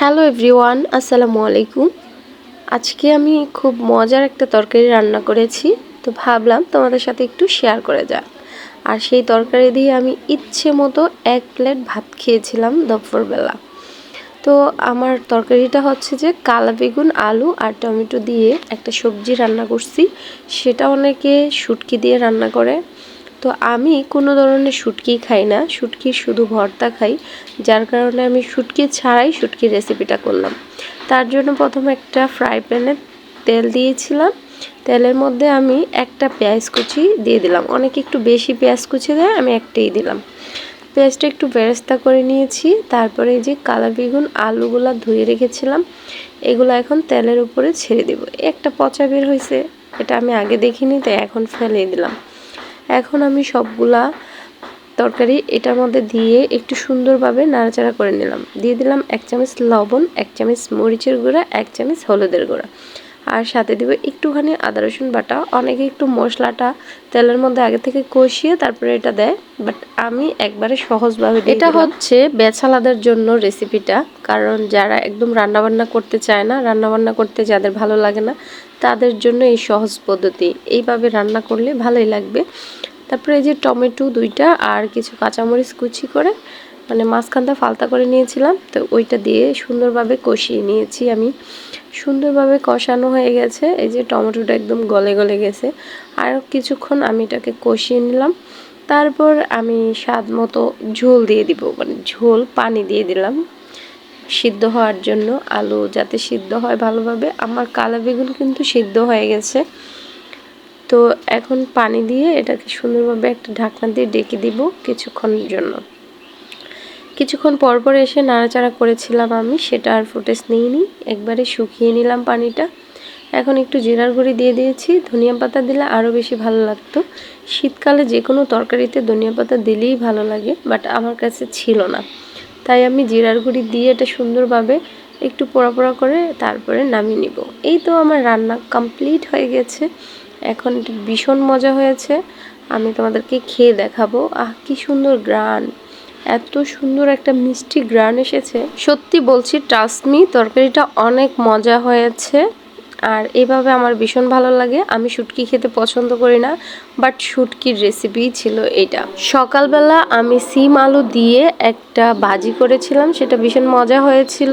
Hello everyone আসসালামু আলাইকুম আজকে আমি খুব মজার একটা তরকারি রান্না করেছি, তো ভাবলাম তোমাদের সাথে একটু শেয়ার করে যাক। আর সেই তরকারি দিয়ে আমি ইচ্ছে মতো এক প্লেট ভাত খেয়েছিলাম দুপুরবেলা। তো আমার তরকারিটা হচ্ছে যে কালা বেগুন, আলু আর টমেটো দিয়ে একটা সবজি রান্না করছি। সেটা অনেকে শুটকি দিয়ে রান্না করে। তো আমি কোনো ধরনের শুটকি খাই না। শুটকির শুধু ভর্তা খাই, যার কারণে আমি শুটকি ছাড়াই শুটকির রেসিপিটা করলাম। তার জন্য প্রথমে একটা ফ্রাই প্যানে তেল দিয়েছিলাম। তেলের মধ্যে আমি একটা পেঁয়াজ কুচি দিয়ে দিলাম। অনেকে একটু বেশি পেঁয়াজ কুচি দেয়, আমি একটাই দিলাম। পেঁয়াজটা একটু বেরেস্তা করে নিয়েছি। তারপরে এই যে কালা বেগুন আলুগুলা ধুয়ে রেখেছিলাম, এগুলো এখন তেলের উপরে ছেড়ে দেব। একটা পচা বের হয়েছে, এটা আমি আগে দেখিনি, তাই এখন ফেলে দিলাম। এখন আমি সবগুলা তরকারি এটার মধ্যে দিয়ে একটু সুন্দরভাবে নাড়াচাড়া করে নিলাম। দিয়ে দিলাম এক চামচ লবণ, এক চামচ মরিচের গুঁড়া, এক চামচ হলুদের গুঁড়া। আর সাথে দিব একটুখানি আদা রসুন বাটা। অনেকে একটু মশলাটা তেলের মধ্যে আগে থেকে কষিয়ে তারপরে এটা দেয় বাট আমি একবারে সহজভাবে এটা হচ্ছে বেছালাদের জন্য রেসিপিটা কারণ যারা একদম রান্নাবান্না করতে চায় না রান্নাবান্না করতে যাদের ভালো লাগে না তাদের জন্য এই সহজ পদ্ধতি। এইভাবে রান্না করলে ভালোই লাগবে। তারপরে এই যে টমেটো দুইটা আর কিছু কাঁচামরিচ কুচি করে মানে মাঝখানটা ফালতা করে নিয়েছিলাম, তো ওইটা দিয়ে সুন্দরভাবে কষিয়ে নিয়েছি আমি। সুন্দরভাবে কষানো হয়ে গেছে, এই যে টমেটোটা একদম গলে গলে গেছে। আর কিছুক্ষণ আমি এটাকে কষিয়ে নিলাম, তারপর আমি স্বাদ মতো ঝোল দিয়ে দিব মানে ঝোল, পানি দিয়ে দিলাম সিদ্ধ হওয়ার জন্য। আলু যাতে সিদ্ধ হয় ভালোভাবে, আমার কালা বেগুন কিন্তু সিদ্ধ হয়ে গেছে। তো এখন পানি দিয়ে এটাকে সুন্দরভাবে একটা ঢাকনা দিয়ে ডেকে দিব কিছুক্ষণের জন্য। কিছুক্ষণ পরপর এসে নাড়াচাড়া করেছিলাম আমি, সেটা আর ফুটেজ নিইনি। একবারে শুকিয়ে নিলাম পানিটা। এখন একটু জিরার গুঁড়ি দিয়ে দিয়েছি, ধনিয়া পাতা দিলে আরও বেশি ভালো লাগতো। শীতকালে যে কোনো তরকারিতে ধনিয়া পাতা দিলেই ভালো লাগে, বাট আমার কাছে ছিল না। তাই আমি জিরার গুঁড়ি দিয়ে এটা সুন্দরভাবে একটু পোড়া পোড়া করে তারপরে নামিয়ে নিব। এই তো আমার রান্না কমপ্লিট হয়ে গেছে। এখন ভীষণ মজা হয়েছে। আমি তোমাদেরকে খেয়ে দেখাবো। আহ, কি সুন্দর গ্রান এত সুন্দর একটা মিষ্টি গ্রান এসেছে। সত্যি বলছি ট্রাস্টমি তরকারিটা অনেক মজা হয়েছে। আর এভাবে আমার ভীষণ ভালো লাগে। আমি শুটকি খেতে পছন্দ করি না বাট শুটকির রেসিপি ছিল এটা। সকালবেলা আমি সিম আলু দিয়ে একটা ভাজি করেছিলাম, সেটা ভীষণ মজা হয়েছিল।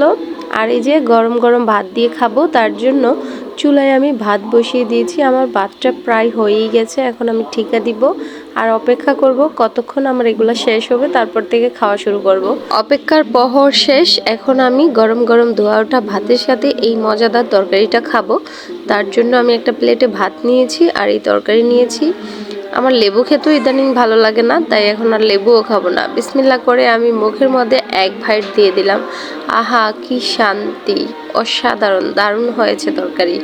আর এই যে গরম গরম ভাত দিয়ে খাব, তার জন্য চুলায় আমি ভাত বসিয়ে দিয়েছি। আমার ভাতটা প্রায় হয়েই গেছে, এখন আমি ঠিকা দিব। আর অপেক্ষা করব কতক্ষণ আমার এগুলো শেষ হবে, তারপর থেকে খাওয়া শুরু করব। অপেক্ষার পহর শেষ, এখন আমি গরম গরম ধোয়া ওঠা ভাতের সাথে এই মজাদার তরকারিটা খাব। তার জন্য আমি একটা প্লেটে ভাত নিয়েছি আর এই তরকারি নিয়েছি। আমার লেবু খেতেও ইদানিং ভালো লাগে না, তাই এখন আর লেবুও খাব না। বিসমিল্লা করে আমি মুখের মধ্যে এক ভাইট দিয়ে দিলাম। আহা, কি শান্তি, অসাধারণ, দারুণ হয়েছে তরকারি।